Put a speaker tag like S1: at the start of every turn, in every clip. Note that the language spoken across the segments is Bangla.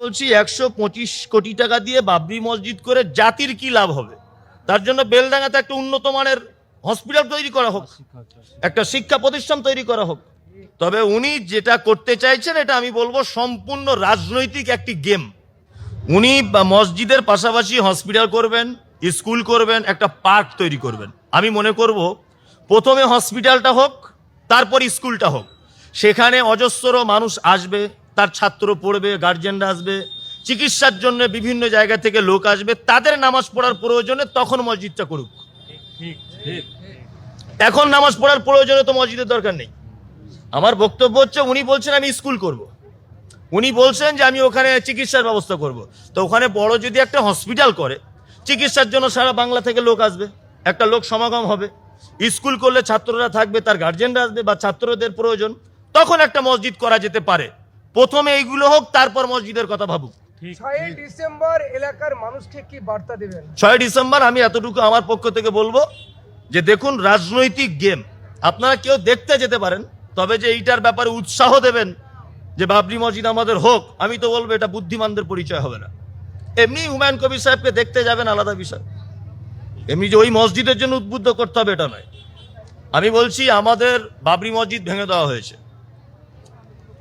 S1: বলছি একশো পঁচিশ কোটি টাকা দিয়ে বাবরি মসজিদ করে জাতির কি লাভ হবে? তার জন্য বেলডাঙ্গাতে একটা উন্নত মানের হসপিটাল তৈরি করা হোক, একটা শিক্ষা প্রতিষ্ঠান তৈরি করা হোক। তবে উনি যেটা করতে চাইছেন, এটা আমি বলব সম্পূর্ণ রাজনৈতিক একটি গেম। উনি মসজিদের পাশাপাশি হসপিটাল করবেন, স্কুল করবেন, একটা পার্ক তৈরি করবেন। আমি মনে করব, প্রথমে হসপিটালটা হোক, তারপর স্কুলটা হোক। সেখানে অজস্র মানুষ আসবে তার ছাত্র পড়বে গার্জেনরা আসবে, চিকিৎসার জন্য বিভিন্ন জায়গা থেকে লোক আসবে, তাদের নামাজ পড়ার প্রয়োজনে তখন মসজিদটা করুক এখন নামাজ পড়ার প্রয়োজনে তো মসজিদের দরকার নেই আমার বক্তব্য হচ্ছে, উনি বলছেন আমি স্কুল করব। উনি বলছেন যে আমি ওখানে চিকিৎসার ব্যবস্থা করব। তো ওখানে বড় যদি একটা হসপিটাল করে, চিকিৎসার জন্য সারা বাংলা থেকে লোক আসবে, একটা লোক সমাগম হবে স্কুল করলে ছাত্ররা থাকবে, তার গার্জেনরা আসবে বা ছাত্রদের প্রয়োজন, তখন একটা মসজিদ করা যেতে পারে প্রথমে এইগুলো হোক তারপর মসজিদের কথা ভাবুক।
S2: ছয়ই ডিসেম্বর এলাকার মানুষকে কি বার্তা দেবেন?
S1: ছয় ডিসেম্বর আমি এতটুকু আমার পক্ষ থেকে বলব যে দেখুন রাজনৈতিক গেম। আপনারা কেউ দেখতে যেতে পারেন তবে যে এইটার ব্যাপারে উৎসাহ দেবেন যে বাবরি মসজিদ আমাদের হোক আমি তো বলব এটা বুদ্ধিমানদের পরিচয় হবে না। এমনি হুমায়ুন কবির সাহেবকে দেখতে যাবেন আলাদা বিষয়। এমনি যে ওই মসজিদের জন্য উদ্বুদ্ধ করতে হবে এটা নয়। আমি বলছি আমাদের বাবরি মসজিদ ভেঙে দেওয়া হয়েছে।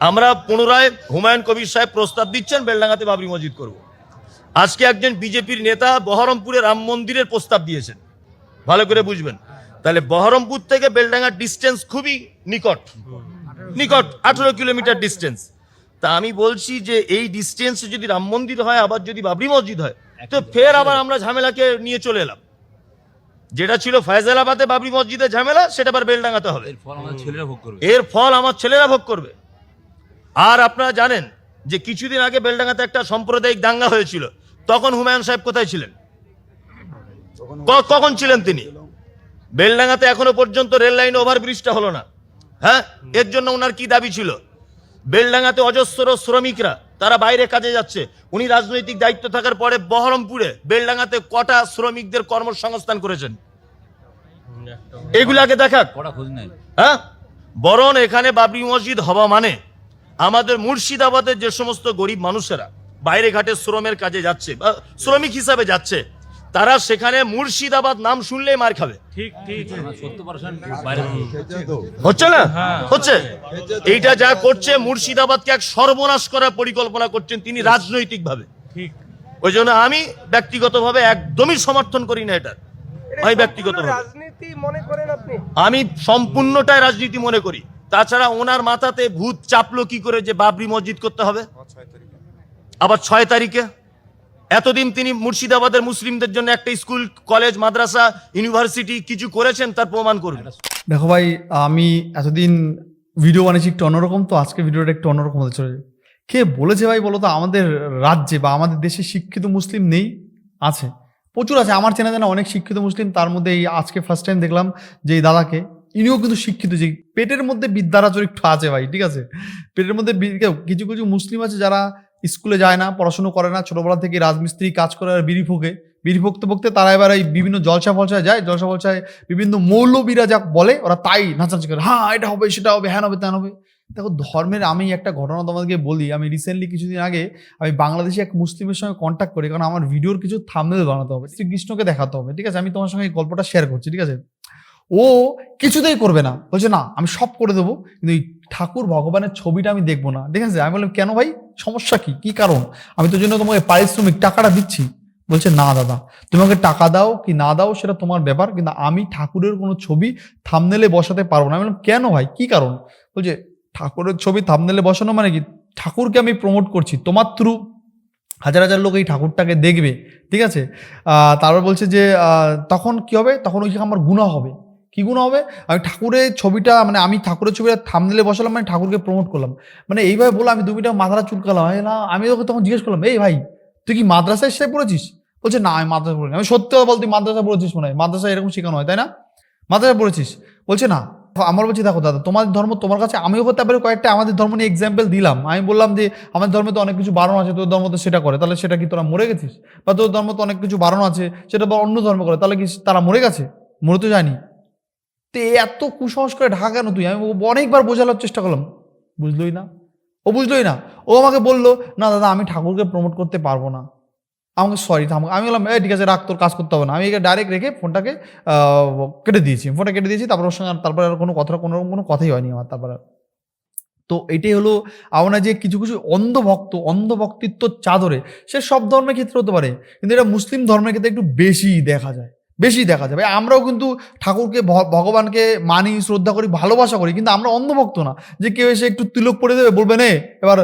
S1: আমরা পুনরায় হুমায়ুন কবির সাহেব প্রস্তাব দিচ্ছেন বেলডাঙ্গাতে বাবরি মসজিদ করব। আজকে একজন বিজেপির নেতা বহরমপুরে রাম মন্দিরের প্রস্তাব দিয়েছেন। ভালো করে বুঝবেন। তাহলে বহরমপুর থেকে বেলডাঙ্গার ডিস্টেন্স খুবই নিকট। নিকট আঠেরো কিলোমিটার ডিস্টেন্স তা আমি বলছি যে এই ডিস্টেন্সে যদি রাম মন্দির হয় আবার যদি বাবরি মসজিদ হয় তো ফের আবার আমরা ঝামেলাকে নিয়ে চলে এলাম। যেটা ছিল ফয়জালাবাদে বাবরি মসজিদের ঝামেলা সেটা আবার বেলডাঙ্গাতে হবে।
S3: এর ফল আমাদের ছেলেরা ভোগ করবে।
S1: এর ফল আমার ছেলেরা ভোগ করবে। আর আপনারা জানেন যে কিছুদিন আগে বেলডাঙ্গাতে একটা সাম্প্রদায়িক দাঙ্গা হয়েছিল। তখন হুমায়ুন সাহেব কোথায় ছিলেন? কখন ছিলেন তিনি? বেলডাঙ্গাতে এখনও পর্যন্ত রেল লাইন ওভারব্রিজটা হলো না। হ্যাঁ? এর জন্য ওনার কি দাবি ছিল? বেলডাঙ্গাতে অজস্র শ্রমিকরা তারা বাইরে কাজে যাচ্ছে। উনি রাজনৈতিক দায়িত্ব থাকার পরে বহরমপুরে বেলডাঙ্গাতে কটা শ্রমিকদের কর্মসংস্থান করেছেন? এগুলাকে দেখাক
S3: কড়া
S1: হ্যাঁ? বরং এখানে বাবরি মসজিদ হওয়া মানে আমাদের মুর্শিদাবাদের যে সমস্ত গরিব মানুষেরা বাইরে ঘাটে শ্রমের কাজে যাচ্ছে বা শ্রমিক হিসাবে যাচ্ছে তারা সেখানে মুর্শিদাবাদ নাম শুনলেই মার খাবে।
S3: ঠিক
S1: হচ্ছে না? হচ্ছে? এইটা যা করছে মুর্শিদাবাদকে এক সর্বনাশ করার পরিকল্পনা করছেন তিনি রাজনৈতিক ভাবে
S3: ঠিক।
S1: ওই জন্য আমি ব্যক্তিগতভাবে একদমই সমর্থন করি না এটা আমি ব্যক্তিগতভাবে।
S2: রাজনীতি মনে করেন আপনি?
S1: আমি সম্পূর্ণটাই রাজনীতি মনে করি। তাছাড়া ওনার মাথাতে ভূত চাপলো কি করে যে বাবরি মসজিদ করতে হবে? আবার ছয় তারিখে। এতদিন তিনি মুর্শিদাবাদের মুসলিমদের জন্য একটা স্কুল কলেজ মাদ্রাসা ইউনিভার্সিটি কিছু করেছেন তার প্রমাণ করুন।
S4: দেখো ভাই আমি এতদিন ভিডিও বানিয়েছি একটু অন্যরকম তো আজকে ভিডিওটা একটু অন্যরকম হতে চলে কে বলেছে ভাই বলো তো আমাদের রাজ্যে বা আমাদের দেশে শিক্ষিত মুসলিম নেই? আছে। প্রচুর আছে। আমার চেনা জানা অনেক শিক্ষিত মুসলিম তার মধ্যে এই আজকে ফার্স্ট টাইম দেখলাম যে এই দাদাকে। ইনিও কিন্তু শিক্ষিত যে পেটের মধ্যে বিদ্যারাচর একটু আছে ভাই, ঠিক আছে? পেটের মধ্যে কিছু কিছু মুসলিম আছে যারা স্কুলে যায় না, পড়াশুনো করে না, ছোটবেলা থেকে রাজমিস্ত্রি কাজ করে আর বিড়ি ফুকে বিড়ি ফুকতে ফুকতে তারা এবার এই বিভিন্ন জলসা ফলসায় যায়, জলসা ফলসায় বিভিন্ন মৌলবীরা যা বলে, ওরা তাই নাচানাচি করে হ্যাঁ এটা হবে, সেটা হবে হ্যাঁ হবে তেন হবে। দেখো, ধর্মের আমি একটা ঘটনা তোমাদেরকে বলি, আমি রিসেন্টলি কিছুদিন আগে আমি বাংলাদেশে এক মুসলিমের সঙ্গে কন্ট্যাক্ট করি, কারণ আমার ভিডিওর কিছু থামনেল বানাতে হবে, শ্রীকৃষ্ণকে দেখাতে হবে, ঠিক আছে? আমি তোমার সঙ্গে এই গল্পটা শেয়ার করছি, ঠিক আছে? ও কিছুতেই করবে না। বলছে, না, আমি সব করে দেবো, কিন্তু এই ঠাকুর ভগবানের ছবিটা আমি দেখব না। ঠিক আছে আমি বললাম, কেন ভাই? সমস্যা কি? কি কারণ? আমি তো জন্য তোমাকে পারিশ্রমিক টাকাটা দিচ্ছি। বলছে, না দাদা তুমি আমাকে টাকা দাও কি না দাও সেটা তোমার ব্যাপার, কিন্তু আমি ঠাকুরের কোনো ছবি থামনেলে বসাতে পারব না। আমি বললাম, কেন ভাই? কি কারণ? বলছে, ঠাকুরের ছবি থামনেলে বসানো মানে কি? ঠাকুরকে আমি প্রমোট করছি, তোমার থ্রু হাজার হাজার লোক এই ঠাকুরটাকে দেখবে। ঠিক আছে? তারপর বলছে যে তখন কি হবে? তখন ওই আমার গুণা হবে। কি গুণ হবে? আমি ঠাকুরের ছবিটা মানে আমি ঠাকুরের ছবিটা থামনেলে বসালাম মানে ঠাকুরকে প্রমোট করলাম। মানে এইভাবে বলে আমি দু মিনিট মাথাটা চুলকালাম। না, আমি ওকে তখন জিজ্ঞেস করলাম, এই ভাই, তুই কি মাদ্রাসায় সে পড়েছিস? বলছে, না, আমি মাদ্রাসা পড়িনি। আমি সত্যি কথা বল তুই মাদ্রাসা পড়েছিস মনে হয়। মাদ্রাসায় এরকম শেখানো হয়, তাই না? মাদ্রাসা পড়েছিস? বলছে, না। আমার বলছি, দেখো দাদা তোমাদের ধর্ম, তোমার কাছে আমিও হতে পারে, কয়েকটা আমাদের ধর্ম নিয়ে এক্সাম্পল দিলাম। আমি বললাম যে আমার ধর্মে তো অনেক কিছু বারণ আছে, তোর ধর্ম তো সেটা করে, তাহলে সেটা কি তোরা মরে গেছিস? বা তোর ধর্ম তো অনেক কিছু বারণ আছে, সেটা বা অন্য ধর্ম করে, তাহলে কি তারা মরে গেছে? মরে তো জানি তো এত কুসংস্কারে ঢাকা কেন তুই আমি অনেকবার বোঝানোর চেষ্টা করলাম। বুঝলোই না? ও বুঝলোই না? ও আমাকে বলল, না দাদা, আমি ঠাকুরকে প্রমোট করতে পারব না। আমাকে সরি আমি বললাম, এই ঠিক আছে, রাখ, তোর কাজ করতে হবে না। আমি একে ডাইরেক্ট রেখে ফোনটাকে কেটে দিয়েছি। ফোনটা কেটে দিয়েছি, তারপর ওর সঙ্গে আর- তারপরে আর কোনো কথা, কোনো রকম কোনো কথাই হয়নি আমার তারপরে। তো এটাই হলো আমরা যে কিছু কিছু অন্ধভক্ত, অন্ধভক্তিত্ব চাদরে, সে সব ধর্মের ক্ষেত্রে হতে পারে, কিন্তু এটা মুসলিম ধর্মের ক্ষেত্রে একটু বেশি দেখা যায়। বেশি দেখা যাবে আমরাও কিন্তু ঠাকুরকে ভগবানকে মানি, শ্রদ্ধা করি, ভালোবাসা করি, কিন্তু আমরা অন্ধভক্ত না। যে কেউ এসে একটু তিলক পড়ে দেবে, বলবে, নে, এবার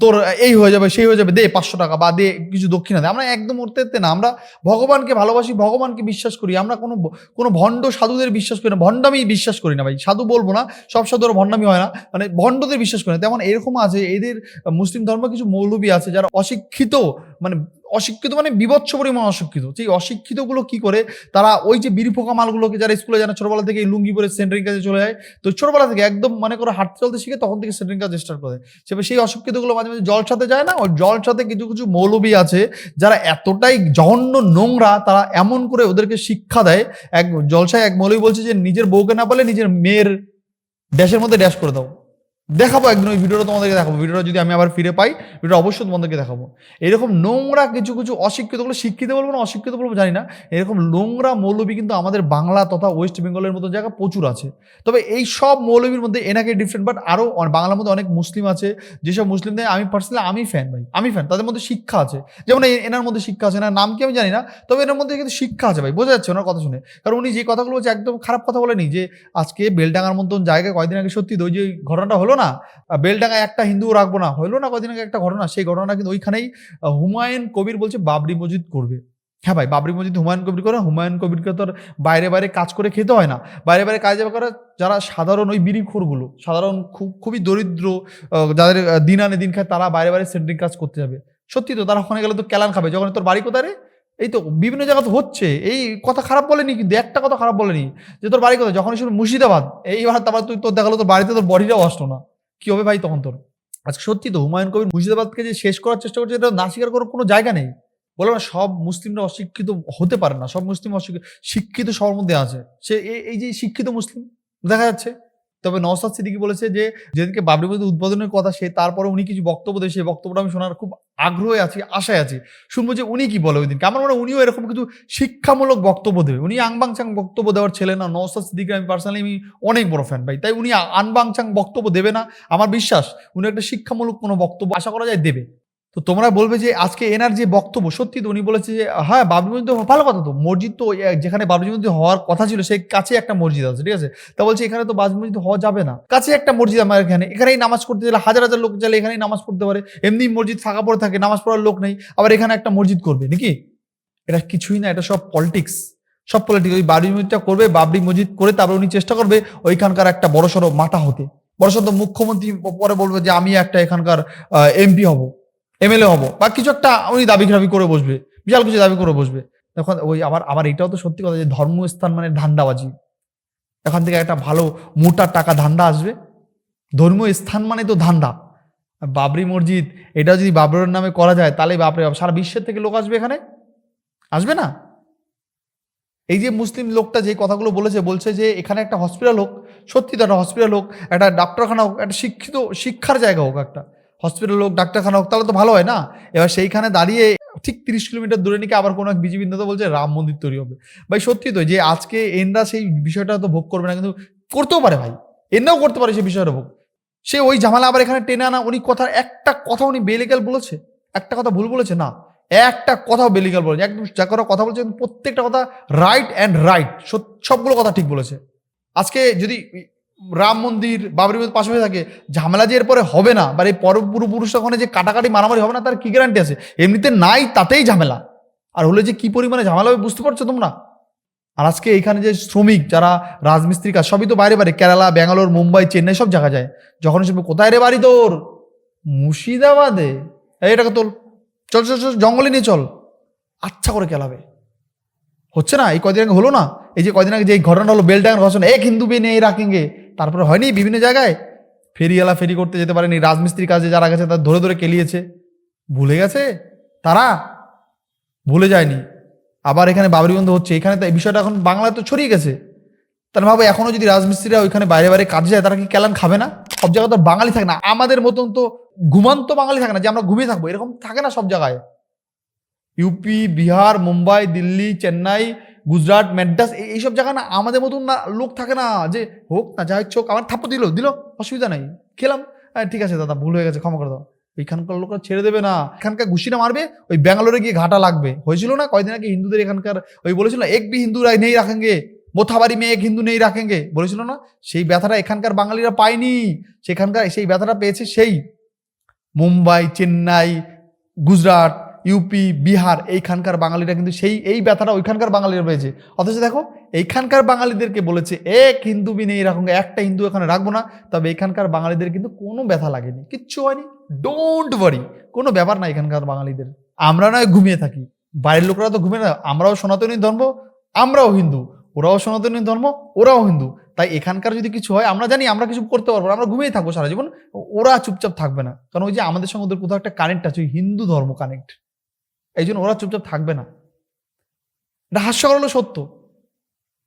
S4: তোর এই হয়ে যাবে, সেই হয়ে যাবে, দে পাঁচশো টাকা বা দে কিছু দক্ষিণা দে। আমরা একদম উঠতে না। আমরা ভগবানকে ভালোবাসি, ভগবানকে বিশ্বাস করি। আমরা কোনো কোনো ভণ্ড সাধুদের বিশ্বাস করি না। ভণ্ডামি বিশ্বাস করি না, ভাই। সাধু বলব না, সব সাধুর ভণ্ডামি হয় না। মানে ভণ্ডদের বিশ্বাস করি না। তেমন এরকম আছে, এদের মুসলিম ধর্ম কিছু মৌলবী আছে যারা অশিক্ষিত মানে অশিক্ষিত মানে বিভৎস পরিমাণ অশিক্ষিত। সেই অশিক্ষিতগুলো কি করে? তারা ওই যে বিড়ি পোকা মালগুলোকে যারা স্কুলে জানে, ছোটবেলা থেকে লুঙ্গি পরে সেন্টারিং কাজে চলে যায়, তো ছোটবেলা থেকে একদম মনে করো হাঁটতে চলতে শিখে তখন থেকে সেন্টারিং কাজ স্টার্ট করে সেবার সেই অশিক্ষিতগুলো মাঝে মাঝে জল সাথে যায় না, ওই জল সাথে কিছু কিছু মৌলবী আছে যারা এতটাই জঘন্য নোংরা, তারা এমন করে ওদেরকে শিক্ষা দেয়। এক জলসায় এক মৌলবী বলছে যে, নিজের বউকে না বলে নিজের মেয়ের ড্যাশের মধ্যে ড্যাশ করে দাও। দেখাবো একদিন, ওই ভিডিওটা তোমাদেরকে দেখাবো। ভিডিওটা যদি আমি আবার ফিরে পাই, ভিডিওটা অবশ্যই তোমাদেরকে দেখাবো। এরকম নোংরা কিছু কিছু অশিক্ষিত অশিক্ষিতগুলো শিক্ষিত বলব না, অশিক্ষিত বলব জানি না, এরকম নোংরা মৌলবী কিন্তু আমাদের বাংলা তথা ওয়েস্ট বেঙ্গলের মতো জায়গা প্রচুর আছে। তবে এই সব মৌলবীর মধ্যে এনাকে ডিফারেন্ট বাট আরও বাংলার মধ্যে অনেক মুসলিম আছে। যেসব মুসলিমদের আমি পার্সোনালি আমি ফ্যান ভাই, আমি ফ্যান তাদের মধ্যে শিক্ষা আছে। যেমন এনার মধ্যে শিক্ষা আছে, এনার নাম কি আমি জানি না, তবে এনার মধ্যে কিন্তু শিক্ষা আছে ভাই, বোঝা যাচ্ছে ওনার কথা শুনে। কারণ উনি যে কথাগুলো বলছে একদম খারাপ কথা বলেনি, যে আজকে বেলডাঙ্গার মতন জায়গায় কয়দিন আগে সত্যি ওই যে ঘটনাটা হলো না বেলডাঙ্গায় একটা হিন্দুও রাখব না হলো না কদিন আগে একটা ঘটনা, সেই ঘটনা কিন্তু ওইখানেই হুমায়ুন কবির বলছে বাবরি মসজিদ করবে। হ্যাঁ ভাই, বাবরি মসজিদ হুমায়ুন কবির করে, হুমায়ুন কবিরকে তো আর বাইরে বাইরে কাজ করে খেতে হয় না। বাইরে বাইরে কাজ করে যারা সাধারণ ওই বিড়িখোরগুলো সাধারণ খুব, খুবই দরিদ্র যাদের দিন আনে দিন খায়, তারা বাইরে বাইরে সেন্ট্রিং কাজ করতে যাবে। সত্যি তো, তারা ওখানে গেলে তো কেলান খাবে, যখন তোর বাড়ি কোথায় রে? এই তো বিভিন্ন জায়গা তো হচ্ছে। এই কথা খারাপ বলেনি কিন্তু একটা কথা খারাপ বলেনি যে তোর বাড়ি কোথায়? যখন শুধু মুর্শিদাবাদ এইবার তারপর তুই তোর দেখাল তোর বাড়িতে তোর বডিটাও আসতো না। কি হবে ভাই তখন তোর? আজকে সত্যি তো হুমায়ুন কবির মুর্শিদাবাদকে যে শেষ করার চেষ্টা করছে, এটা না স্বীকার করার কোনো জায়গা নেই। বলো না, সব মুসলিমরা অশিক্ষিত হতে পারে না। সব মুসলিম অশিক্ষিত শিক্ষিত সবার মধ্যে আছে। সে এই যে শিক্ষিত মুসলিম, দেখা যাচ্ছে। তবে নওসাদ সিদ্দিকি বলেছে যে, যেদিনকে বাবরি মসজিদ উদ্বোধনের কথা, সে তারপরে উনি কিছু বক্তব্য দেয়, সেই বক্তব্যটা আমি শোনার খুব আগ্রহে আছি, আশায় আছি। শুনব যে উনি কি বলে ওই দিনকে। আমার মনে হয় উনিও এরকম কিছু শিক্ষামূলক বক্তব্য দেবে। উনি আংবাংচাং বক্তব্য দেওয়ার ছেলে না নওসাদ সিদ্দিকি আমি পার্সোনালি আমি অনেক বড় ফ্যান ভাই। তাই উনি আনবাংচাং বক্তব্য দেবে না। আমার বিশ্বাস, উনি একটা শিক্ষামূলক কোনো বক্তব্য আশা করা যায় দেবে। তো তোমরা বলবে যে আজকে এনার যে বক্তব্য, সত্যি তো উনি বলেছে যে হ্যাঁ বাবরি মসজিদ ভালো কথা তো। মসজিদ তো যেখানে বাবরি মসজিদ হওয়ার কথা ছিল, সেই কাছে একটা মসজিদ আছে, ঠিক আছে? তা বলছে এখানে তো বাবরি মসজিদ হওয়া যাবে না। কাছে একটা মসজিদ আমার এখানে। এখানেই নামাজ পড়তে গেলে হাজার হাজার লোক চাইলে এখানেই নামাজ পড়তে পারে। এমনি মসজিদ ফাঁকা পড়ে থাকে, নামাজ পড়ার লোক নেই। আবার এখানে একটা মসজিদ করবে, নাকি? এটা কিছুই না, এটা সব পলিটিক্স সব পলিটিক্স ওই বাবরি মসজিদটা করবে, বাবরি মসজিদ করে তারপর উনি চেষ্টা করবে ওইখানকার একটা বড়সড় মাথা হতে। বড়সড় মুখ্যমন্ত্রী পরে বলবে যে, আমি একটা এখানকার এমপি হব। এমএলএ হব। বা কিছু একটা উনি দাবি দাবি করে বসবে, বিশাল কিছু দাবি করে বসবে। তখন ওই আবার আবার এটাও তো সত্যি কথা যে ধর্মস্থান মানে ধান্দাবাজি। এখান থেকে একটা ভালো মোটা টাকা ধান্দা আসবে। ধর্মীয় স্থান মানে তো ধান্দা। বাবরি মসজিদ, এটা যদি বাবরের নামে করা যায়, তাহলে বাবরে। সারা বিশ্বের থেকে লোক আসবে এখানে? আসবে না? এই যে মুসলিম লোকটা যে কথাগুলো বলেছে, বলছে যে এখানে একটা হসপিটাল হোক, সত্যি তো একটা হসপিটাল হোক, একটা ডাক্তারখানা হোক, একটা শিক্ষিত, শিক্ষার জায়গা হোক একটা। হসপিটাল হোক ডাক্তারখানা হোক, তাহলে তো ভালো হয় না? এবার সেইখানে দাঁড়িয়ে ঠিক তিরিশ কিলোমিটার দূরে নিকে আবার কোনো এক বিজেপি নেতা বলছে, রাম মন্দির তৈরি হবে। ভাই, সত্যি তো, যে আজকে এনরা সেই বিষয়টা তো ভোগ করবে না, কিন্তু করতেও পারে ভাই। এনরাও করতে পারে সেই বিষয়টা ভোগ। সে ওই ঝামেলা আবার এখানে টেনে আনা, উনি কথা, একটা কথা উনি বেলিগাল বলেছে? একটা কথা ভুল বলেছে? না। একটা কথাও বেলিগাল বলেছে একদম যা করা কথা বলছে, প্রত্যেকটা কথা রাইট অ্যান্ড রাইট সবগুলো কথা ঠিক বলেছে। আজকে যদি রাম মন্দির, বাবরি মসজিদ পাশাপাশি থাকে। ঝামেলা যে এরপরে হবে না, বা এই পূর্বপুরুষ ওখানে যে কাটাকাটি মারামারি হবে না, তার কি গ্যারান্টি আছে? এমনিতে নাই, তাতেই ঝামেলা। আর হলে যে কি পরিমাণে ঝামেলা হবে বুঝতে পারছ তোমরা? আর আজকে এখানে যে শ্রমিক, যারা রাজমিস্ত্রি কাজ, সবই তো বাইরে বাইরে, কেরালা, ব্যাঙ্গালোর, মুম্বাই, চেন্নাই, সব জায়গা যায়। যখন শুনবে কোথায় রে বাড়ি তোর? মুর্শিদাবাদে। এটাকে তোল। চল চল চল, জঙ্গলে নিয়ে চল। আচ্ছা করে কেলাবে। হচ্ছে না? এই কদিন আগে হলো না? এই যে কদিন আগে যে ঘটনা হলো, বেলডাঙ্গার ঘটনা এক হিন্দু বে নেই রাখেঙ্গে তারপরে হয়নি বিভিন্ন জায়গায়। ফেরিওয়ালা ফেরি করতে যেতে পারেনি রাজমিস্ত্রি কাজে যারা গেছে তারা ধরে ধরে কেলিয়েছে। ভুলে গেছে? তারা ভুলে যায়নি। আবার এখানে বাবরি বন্ধ হচ্ছে, এখানে তো এই বিষয়টা এখন বাংলায় তো ছড়িয়ে গেছে। তার ভাবে এখনও যদি রাজমিস্ত্রিরা ওইখানে বাইরে বাইরে কাজে যায় তারা কি কেলান খাবে না? সব জায়গায় তো বাঙালি থাকে না। আমাদের মতন তো ঘুমান্ত বাঙালি থাকে না, যে আমরা ঘুমিয়ে থাকব, এরকম থাকে না সব জায়গায়। ইউপি, বিহার, মুম্বাই, দিল্লি, চেন্নাই গুজরাট মেড্রাস এই- এইসব জায়গা না আমাদের মতন না লোক থাকে না যে হোক না যা ইচ্ছে হোক, আমার থাপ্পড় দিল দিল, অসুবিধা নাই, খেলাম। ঠিক আছে দাদা, ভুল হয়ে গেছে, ক্ষমা করে দাও। এখানকার লোকরা ছেড়ে দেবে না। এখানকার ঘুষিটা মারবে, ওই ব্যাঙ্গালোরে গিয়ে ঘাটা লাগবে। হয়েছিল না কয়দিন আগে হিন্দুদের এখানকার ওই বলেছিল এক বি হিন্দু রা- নেই রাখেঙ্গে, মোথাবাড়ি মেয়ে এক হিন্দু নেই রাখেঙ্গে? বলেছিল না, সেই ব্যথাটা এখানকার বাঙালিরা পায়নি। সেখানকার সেই ব্যথাটা পেয়েছে সেই মুম্বাই, চেন্নাই, গুজরাট ইউপি বিহার, এইখানকার বাঙালিরা কিন্তু সেই, এই ব্যথাটা ওইখানকার বাঙালিরা পেয়েছে অথচ দেখো, এইখানকার বাঙালিদেরকে বলেছে, এক হিন্দু বি নেই রাখুন একটা হিন্দু এখানে রাখব না। তবে এখানকার বাঙালিদের কিন্তু কোনো ব্যথা লাগেনি, কিচ্ছু হয়নি। ডোন্ট ওয়ারি কোনো ব্যাপার না এখানকার বাঙালিদের। আমরা নয় ঘুমিয়ে থাকি। বাইরের লোকরা তো ঘুমিয়ে না, আমরাও সনাতনী ধর্ম, আমরাও হিন্দু। ওরাও সনাতনী ধর্ম, ওরাও হিন্দু। তাই এখানকার যদি কিছু হয়, আমরা জানি আমরা কিছু করতে পারব আমরা ঘুমিয়ে থাকব সারা জীবন। ওরা চুপচাপ থাকবে না। কারণ ওই যে আমাদের সঙ্গে ওদের কোথাও একটা কানেক্ট আছে হিন্দু ধর্ম কানেক্ট এই জন্য ওরা চুপচাপ থাকবে না। এটা হাস্যকর হলো সত্য।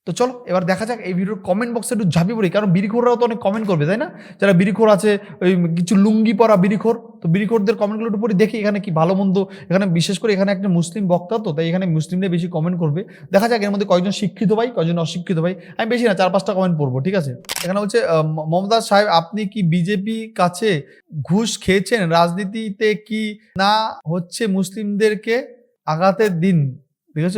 S4: তো চলো, এবার দেখা যাক এই ভিডিওর কমেন্ট বক্সে একটু ঝাঁপি পড়ি, কারণ বিরিখোররাও তো অনেক কমেন্ট করবে, তাই না? যারা বিরিখোর আছে, ওই কিছু লুঙ্গি পরা বিরিখোর তো বিরিকোটদের কমেন্টগুলো একটু দেখি এখানে কি ভালো মন্দ এখানে বিশেষ করে এখানে একটা মুসলিম বক্তা তো তাই এখানে মুসলিমরা বেশি কমেন্ট করবে। দেখা যাক এর মধ্যে কয়েকজন শিক্ষিত ভাই কয়েকজন অশিক্ষিত ভাই আমি বেশি না চার পাঁচটা কমেন্ট পড়ব ঠিক আছে? এখানে হচ্ছে আহ, ম- মমতাজ সাহেব আপনি কি বিজেপি কাছে ঘুষ খেয়েছেন? রাজনীতিতে কি না হচ্ছে মুসলিমদেরকে আঘাতের দিন? দেখেছ?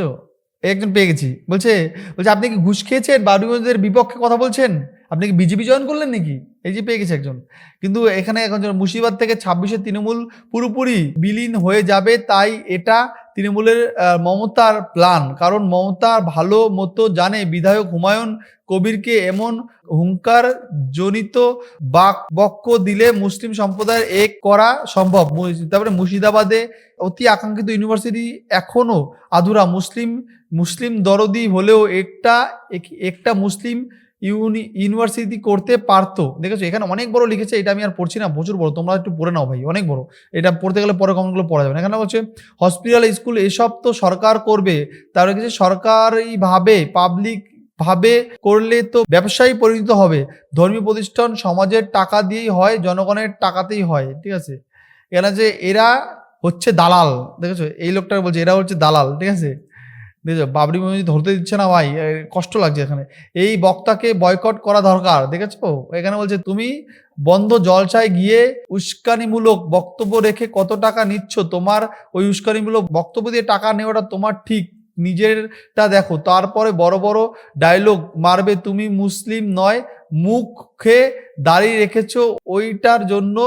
S4: এই একজন পেয়ে গেছি। বলছে বলছে আপনি কি ঘুষ খেয়েছেন? বাবরিমসজিদের বিপক্ষে কথা বলছেন? আপনি কি বিজেপি জয়েন করলেন নাকি? এই যে পেয়ে গেছে একজন। কিন্তু এখানে এখন মুর্শিদাবাদ থেকে ছাব্বিশে তৃণমূল পুরোপুরি বিলীন হয়ে যাবে, তাই এটা তৃণমূলের মমতার প্ল্যান কারণ মমতা ভালো মতো জানে বিধায়ক হুমায়ুন কবিরকে এমন হুঙ্কার জনিত বাক বক্য দিলে মুসলিম সম্প্রদায়ের এক করা সম্ভব। তারপরে মুর্শিদাবাদে অতি আকাঙ্ক্ষিত ইউনিভার্সিটি এখনও আধুরা। মুসলিম মুসলিম দরদি হলেও একটা, এক- একটা মুসলিম ইউনি ইউনিভার্সিটি করতে পারতো। দেখেছ? এখানে অনেক বড় লিখেছে, এটা আমি আর পড়ছি না, প্রচুর বড়। তোমরা একটু পড়ে নাও ভাই, অনেক বড়। এটা পড়তে গেলে পরে কমেন্টগুলো পড়া যাবে। না এখানে বলছে হসপিটাল স্কুল এসব তো সরকার করবে। তার কিছু সরকারিভাবে পাবলিক ভাবে করলে তো ব্যবসায়ী পরিণত হবে। ধর্মীয় প্রতিষ্ঠান সমাজের টাকা দিয়েই হয়, জনগণের টাকাতেই হয়। ঠিক আছে? এখানে যে এরা হচ্ছে দালাল। দেখেছ? এই লোকটা বলছে, এরা হচ্ছে দালাল। ঠিক আছে? দেখেছ বাবরি মসজিদ ধরতে দিচ্ছে না ভাই কষ্ট লাগছে এখানে। এই বক্তাকে বয়কট করা দরকার, দেখেছ? এখানে বলছে, তুমি বন্ধ জলসায় গিয়ে উস্কানিমূলক বক্তব্য রেখে কত টাকা নিচ্ছ? তোমার ওই উস্কানিমূলক বক্তব্য দিয়ে টাকা নেওয়াটা তোমার ঠিক। নিজেরটা দেখো। তারপরে বড় বড় ডায়লগ মারবে, তুমি মুসলিম নয়, মুখে দাঁড়িয়ে রেখেছো ওইটার জন্য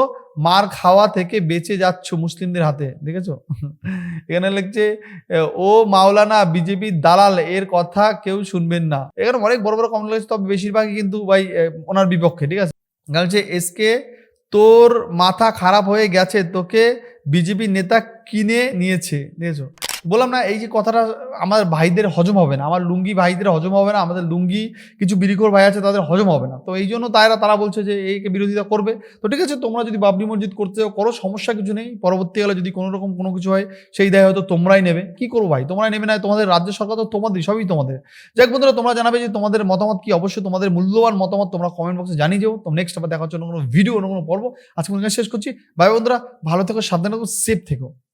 S4: মার খাওয়া থেকে বেঁচে যাচ্ছ মুসলিমদের হাতে, দেখেছ? এখানে লিখছে, ও মাওলানা বিজেপির দালাল, এর কথা কেউ শুনবেন না। এখানে অনেক বড় বড় কমেন্ট লাগছে তবে বেশিরভাগই কিন্তু ভাই ওনার বিপক্ষে, ঠিক আছে? বলছে, এসকে, তোর মাথা খারাপ হয়ে গেছে, তোকে বিজেপি নেতা কিনে নিয়েছে। দেখেছ? বললাম না, এই যে কথাটা আমার ভাইদের হজম হবে না, আমার লুঙ্গি ভাইদের হজম হবে না, আমাদের লুঙ্গি কিছু বিরিকোর ভাই আছে তাদের হজম হবে না। তো এই জন্য তারা তারা বলছে যে এইকে বিরোধিতা করবে। তো ঠিক আছে, তোমরা যদি বাবরি মসজিদ করতে করো, সমস্যা কিছু নেই। পরবর্তীকালে যদি কোনো রকম কোনো কিছু হয়, সেই দায় হয়তো তোমরাই নেবে। কি করব ভাই? তোমরাই নেবে না, তোমাদের রাজ্য সরকার তো তোমাদের সবই তোমাদের। যাক বন্ধুরা, তোমরা জানাবে যে তোমাদের মতামত কি? অবশ্যই তোমাদের মূল্যবান মতামত তোমরা কমেন্ট বক্সে জানিয়ে যাও। তো নেক্সট আবার দেখার জন্য কোনো ভিডিও অন্য কোনো পর্ব আজকে শেষ করছি। ভাই বন্ধুরা, ভালো থেকো, সাবধানে থেকো সেফ থেকো।